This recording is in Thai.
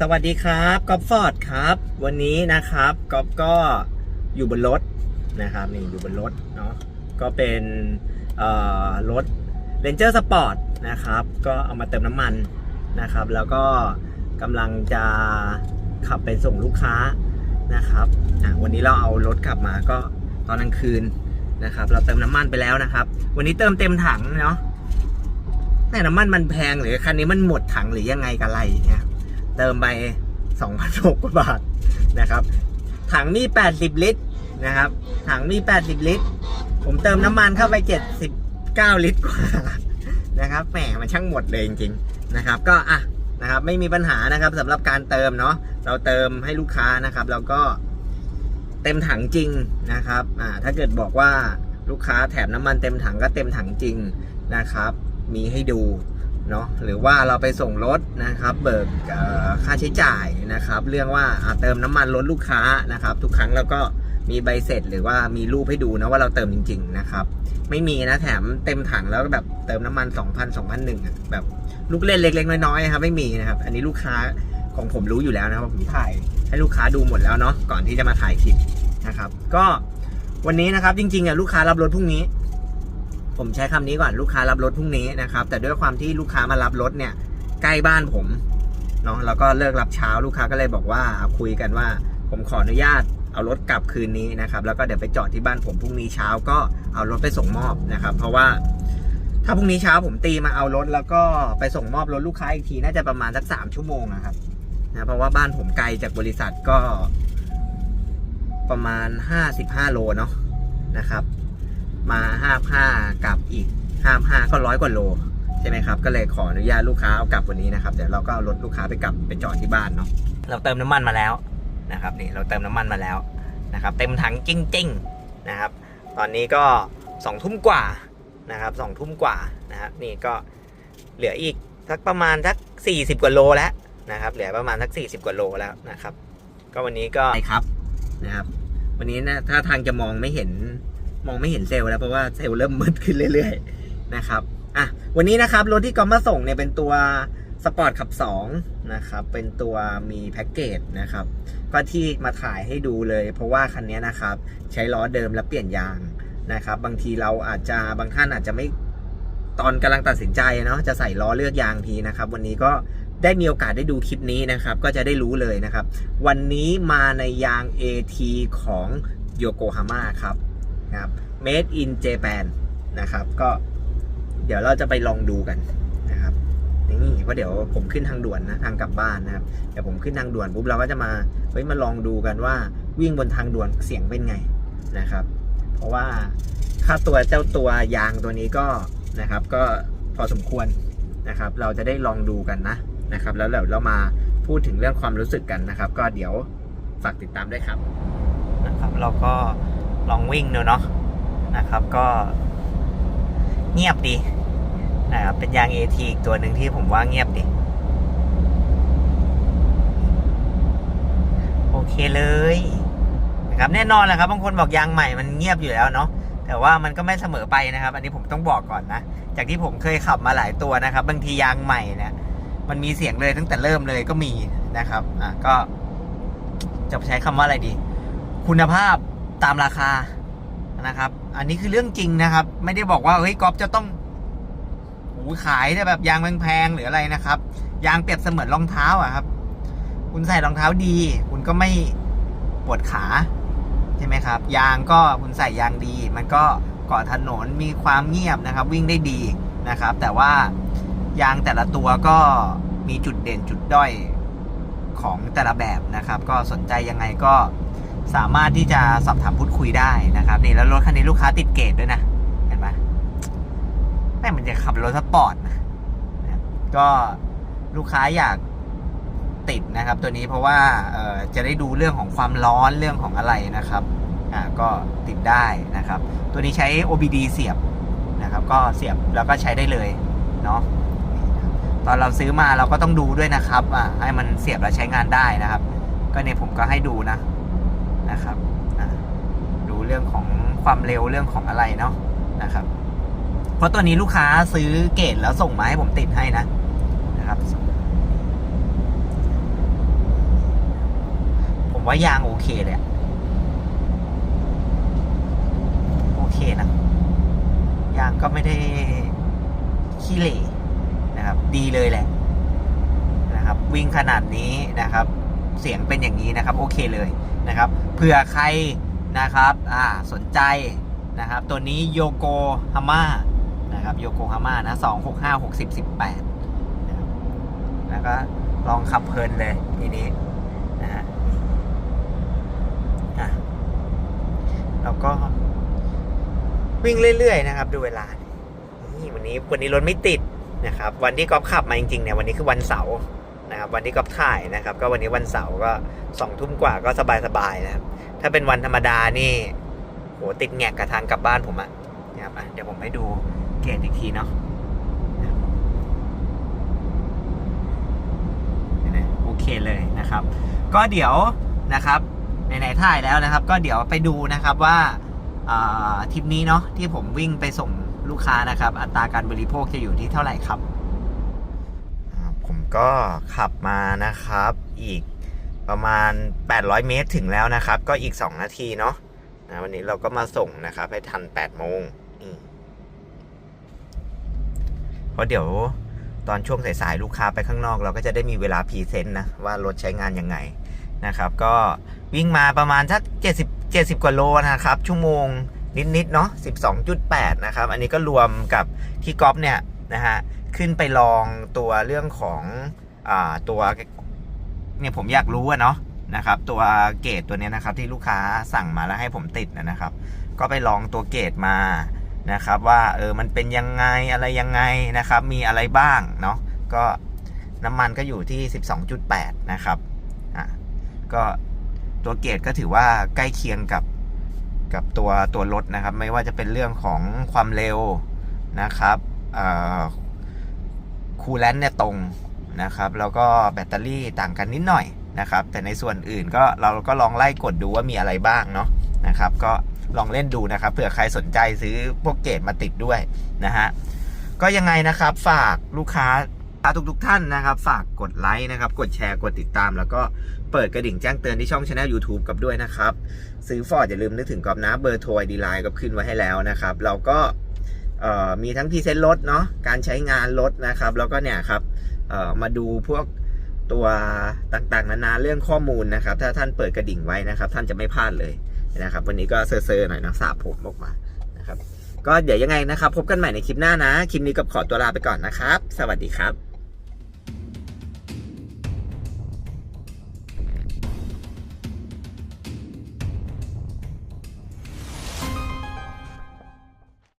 สวัสดีครับก๊อฟฟอร์ดครับ วันนี้นะครับก๊อฟก็อยู่บนรถนะครับนี่อยู่บนรถเนาะก็เป็นเอ่อรถ Ranger Sport นะครับ ก็เอามาเติมน้ำมันนะครับ แล้วก็กำลังจะขับไปส่งลูกค้านะครับวันนี้เราเอารถขับมาก็ตอนกลางคืนนะครับ เราเติมน้ำมันไปแล้วนะครับ วันนี้เติมเต็มถังเนาะแต่น้ำมันมันแพงหรือคันนี้มันหมดถังหรือยังไงกันไรเนี่ย เติมไป2,600กว่าบาทนะครับ ถังมี 80 ลิตรนะครับ ถังมี 80 ลิตร ผมเติมน้ำมันเข้าไป 79 ลิตรกว่านะครับ แหม มันช่างหมดเลยจริงๆนะครับ ก็อะนะครับ ไม่มีปัญหานะครับสำหรับการเติมเนาะ เราเติมให้ลูกค้านะครับ แล้วก็เต็มถังจริงนะครับ อ่า ถ้าเกิดบอกว่าลูกค้าแถมน้ำมันเต็มถังก็เต็มถังจริงนะครับ มีให้ดู เนาะหรือว่าเราไปส่งรถนะครับ เบิกค่าใช้จ่ายนะครับ เรื่องว่าเติมน้ำมันรถลูกค้านะครับ ทุกครั้งเราก็มีใบเสร็จหรือว่ามีรูปให้ดูนะว่าเราเติมจริง ๆ นะครับ ไม่มีนะแถมเต็มถังแล้วแบบเติมน้ำมัน 2,000 2,001อะแบบลูกเล่นเล็ก ๆ น้อยๆครับไม่มีนะครับ อันนี้ลูกค้าของผมรู้อยู่แล้วนะครับผมถ่ายให้ลูกค้าดูหมดแล้วเนาะก่อนที่จะมาถ่ายคลิปนะครับ ก็วันนี้นะครับจริงๆอะลูกค้ารับรถพรุ่งนี้ ผมใช้คำนี้ก่อนลูกค้ารับรถพรุ่งนี้นะครับ แต่ด้วยความที่ลูกค้ามารับรถเนี่ย ใกล้บ้านผมเนาะแล้วก็เลิกรับเช้าลูกค้าก็เลยบอกว่าคุยกันว่า ผมขออนุญาตเอารถกลับคืนนี้นะครับ แล้วก็เดี๋ยวไปจอดที่บ้านผมพรุ่งนี้เช้าก็เอารถไปส่งมอบนะครับ เพราะว่า ถ้าพรุ่งนี้เช้าผมตีมาเอารถแล้วก็ไปส่งมอบรถลูกค้าอีกทีน่าจะประมาณสักสามชั่วโมงนะครับนะเพราะว่าบ้านผมไกลจากบริษัทก็ประมาณห้าสิบห้าโลเนาะนะครับ มาห้าห้ากลับอีกห้าห้าก็ร้อยกว่าโลใช่ไหมครับ ก็เลยขออนุญาตลูกค้าเอากลับวันนี้นะครับ เดี๋ยวเราก็เอารถลูกค้าไปกลับไปจอดที่บ้านเนาะ เราเติมน้ำมันมาแล้วนะครับนี่เราเติมน้ำมันมาแล้วนะครับ เต็มถังจริงๆนะครับ ตอนนี้ก็สองทุ่มกว่านะครับสองทุ่มกว่านะครับนี่ก็เหลืออีกสักประมาณสักสี่สิบกว่าโลแล้วนะครับ เหลือประมาณสักสี่สิบกว่าโลแล้วนะครับ ก็วันนี้ก็ครับนะครับ วันนี้นะถ้าทางจะมองไม่เห็น มองไม่เห็นเซลล์แล้วเพราะว่าเซลล์เริ่มมืดขึ้นเรื่อยๆนะครับอะวันนี้นะครับรถที่กอมมาส่งเนี่ยเป็นตัวสปอร์ตขับ2นะครับเป็นตัวมีแพ็กเกจนะครับก็ที่มาถ่ายให้ดูเลย เพราะว่าคันนี้นะครับใช้ล้อเดิมแล้วเปลี่ยนยางนะครับบางทีเราอาจจะบางท่านอาจจะไม่ตอนกำลังตัดสินใจเนาะจะใส่ล้อเลือกยางทีนะครับ วันนี้ก็ได้มีโอกาสได้ดูคลิปนี้นะครับ ก็จะได้รู้เลยนะครับ วันนี้มาในยาง AT ของโยโกฮาม่าครับ นะครับ made in Japan นะครับ ก็เดี๋ยวเราจะไปลองดูกันนะครับนี่เพราะเดี๋ยวผมขึ้นทางด่วนนะทางกลับบ้านนะครับเดี๋ยวผมขึ้นทางด่วนปุ๊บเราก็จะมาเฮ้ยมาลองดูกันว่าวิ่งบนทางด่วนเสียงเป็นไงนะครับ เพราะว่าค่าตัวเจ้าตัวยางตัวนี้ก็นะครับ ก็พอสมควรนะครับ เราจะได้ลองดูกันนะนะครับ แล้วเดี๋ยวเรามาพูดถึงเรื่องความรู้สึกกันนะครับ ก็เดี๋ยวฝากติดตามด้วยครับนะครับ เราก็ ลองวิ่งดูเนาะนะครับก็เงียบดีนะครับเป็นยาง AT อีกตัวหนึ่งที่ผมว่าเงียบดี โอเคเลยนะครับแน่นอนแหละครับบางคนบอกยางใหม่มันเงียบอยู่แล้วเนาะแต่ว่ามันก็ไม่เสมอไปนะครับ อันนี้ผมต้องบอกก่อนนะ จากที่ผมเคยขับมาหลายตัวนะครับ บางทียางใหม่นี่ยมันมีเสียงเลยตั้งแต่เริ่มเลยก็มีนะครับอะก็จะใช้คำว่าอะไรดี คุณภาพ ตามราคานะครับ อันนี้คือเรื่องจริงนะครับ ไม่ได้บอกว่าเฮ้ยก๊อฟจะต้องโอ้ยขายแต่แบบยางแพงๆหรืออะไรนะครับ ยางเปรียบเสมือนรองเท้าอะครับ คุณใส่รองเท้าดี คุณก็ไม่ปวดขาใช่ไหมครับ ยางก็คุณใส่ยางดี มันก็เกาะถนนมีความเงียบนะครับ วิ่งได้ดีนะครับ แต่ว่ายางแต่ละตัวก็มีจุดเด่นจุดด้อยของแต่ละแบบนะครับ ก็สนใจยังไงก็ สามารถที่จะสอบถามพูดคุยได้นะครับนี่แล้วรถคันนี้ลูกค้าติดเกตด้วยนะ เห็นไหมแม่มันจะขับรถสปอร์ตนะก็ลูกค้าอยากติดนะครับ ตัวนี้เพราะว่าเออจะได้ดูเรื่องของความร้อนเรื่องของอะไรนะครับอ่าก็ติดได้นะครับ ตัวนี้ใช้ OBD เสียบนะครับ ก็เสียบแล้วก็ใช้ได้เลยเนาะตอนเราซื้อมาเราก็ต้องดูด้วยนะครับอ่าให้มันเสียบแล้วใช้งานได้นะครับ ก็เนี่ยผมก็ให้ดูนะ นะครับดูเรื่องของความเร็วเรื่องของอะไรเนาะนะครับ เพราะตัวนี้ลูกค้าซื้อเกตแล้วส่งมาให้ผมติดให้นะนะครับ ผมว่ายางโอเคเลยโอเคนะยางก็ไม่ได้ขี้เหร่นะครับ ดีเลยแหละนะครับ วิ่งขนาดนี้นะครับ เสียงเป็นอย่างนี้นะครับ โอเคเลยนะครับเผื่อใครนะครับอ่าสนใจนะครับ ตัวนี้โยโกฮาม่านะครับโยโกฮาม่านะสองหกห้าหกสิบสิบแปดนะครับแล้วก็ลองขับเพลินเลยทีนี้นะฮะแล้วก็วิ่งเรื่อยๆนะครับ ดูเวลานี่วันนี้วันนี้รถไม่ติดนะครับ วันที่ก๊อฟขับมาจริงๆเนี่ยวันนี้คือวันเสาร์ นะครับวันที่ก๊อฟถ่ายนะครับ ก็วันนี้วันเสาร์ก็สองทุ่มกว่าก็สบายๆนะครับ ถ้าเป็นวันธรรมดานี่โหติดแงกกับทางกลับบ้านผมอะนะครับเดี๋ยวผมให้ดูเกตอีกทีเนาะโอเคเลยนะครับ ก็เดี๋ยวนะครับไหนๆถ่ายแล้วนะครับ ก็เดี๋ยวไปดูนะครับว่าทริปนี้เนาะที่ผมวิ่งไปส่งลูกค้านะครับ อัตราการบริโภคจะอยู่ที่เท่าไหร่ครับ ผมก็ขับมานะครับ อีกประมาณ 800 เมตรถึงแล้วนะครับ ก็อีก 2 นาทีเนาะนะวันนี้เราก็มาส่งนะครับ ให้ทัน8โมงเพราะเดี๋ยวตอนช่วงสายๆลูกค้าไปข้างนอก เราก็จะได้มีเวลาพรีเซนต์นะ ว่ารถใช้งานยังไงนะครับ ก็วิ่งมาประมาณสัก70 70 กว่าโลนะครับ ชั่วโมงนิดๆเนาะ12.8 นะครับ อันนี้ก็รวมกับที่ก๊อฟเนี่ย นะฮะขึ้นไปลองตัวเรื่องของอตัวเนี่ยผมอยากรู้อะเนาะนะครับตัวเกรดตัวนี้นะครับที่ลูกค้าสั่งมาแล้วให้ผมติดนะครับ ก็ไปลองตัวเกรดมานะครับว่าเออมันเป็นยังไงอะไรยังไงนะครับ มีอะไรบ้างเนาะก็น้ำมันก็อยู่ที่ 12.8 นะครับอะก็ตัวเกรดก็ถือว่าใกล้เคียงกับกับตัวตัวรถนะครับ ไม่ว่าจะเป็นเรื่องของความเร็วนะครับ คูลแลนต์เนี่ยตรงนะครับ แล้วก็แบตเตอรี่ต่างกันนิดหน่อยนะครับ แต่ในส่วนอื่นก็เราก็ลองไล่กดดูว่ามีอะไรบ้างเนาะนะครับ ก็ลองเล่นดูนะครับเผื่อใครสนใจซื้อพวกเกรดมาติดด้วยนะฮะก็ยังไงนะครับฝากลูกค้าทุกทุกๆท่านนะครับ ฝากกดไลค์นะครับ กดแชร์กดติดตาม แล้วก็เปิดกระดิ่งแจ้งเตือนที่ช่องช anel YouTube กับด้วยนะครับ ซื้อฟอร์ดอย่าลืมนึกถึงกอบนะเบอร์โทรดีไลน์ก็ขึ้นไว้ให้แล้วนะครับ เราก็ มีทั้งพรีเซนต์รถเนาะการใช้งานรถนะครับ แล้วก็เนี่ยครับมาดูพวกตัวต่างๆ นานาเรื่องข้อมูลนะครับ ถ้าท่านเปิดกระดิ่งไว้นะครับ ท่านจะไม่พลาดเลยนะครับ วันนี้ก็เซอร์ๆหน่อยนะสาบผมออกมานะครับ ก็เดี๋ยวยังไงนะครับ พบกันใหม่ในคลิปหน้านะ คลิปนี้ก็ขอตัวลาไปก่อนนะครับ สวัสดีครับ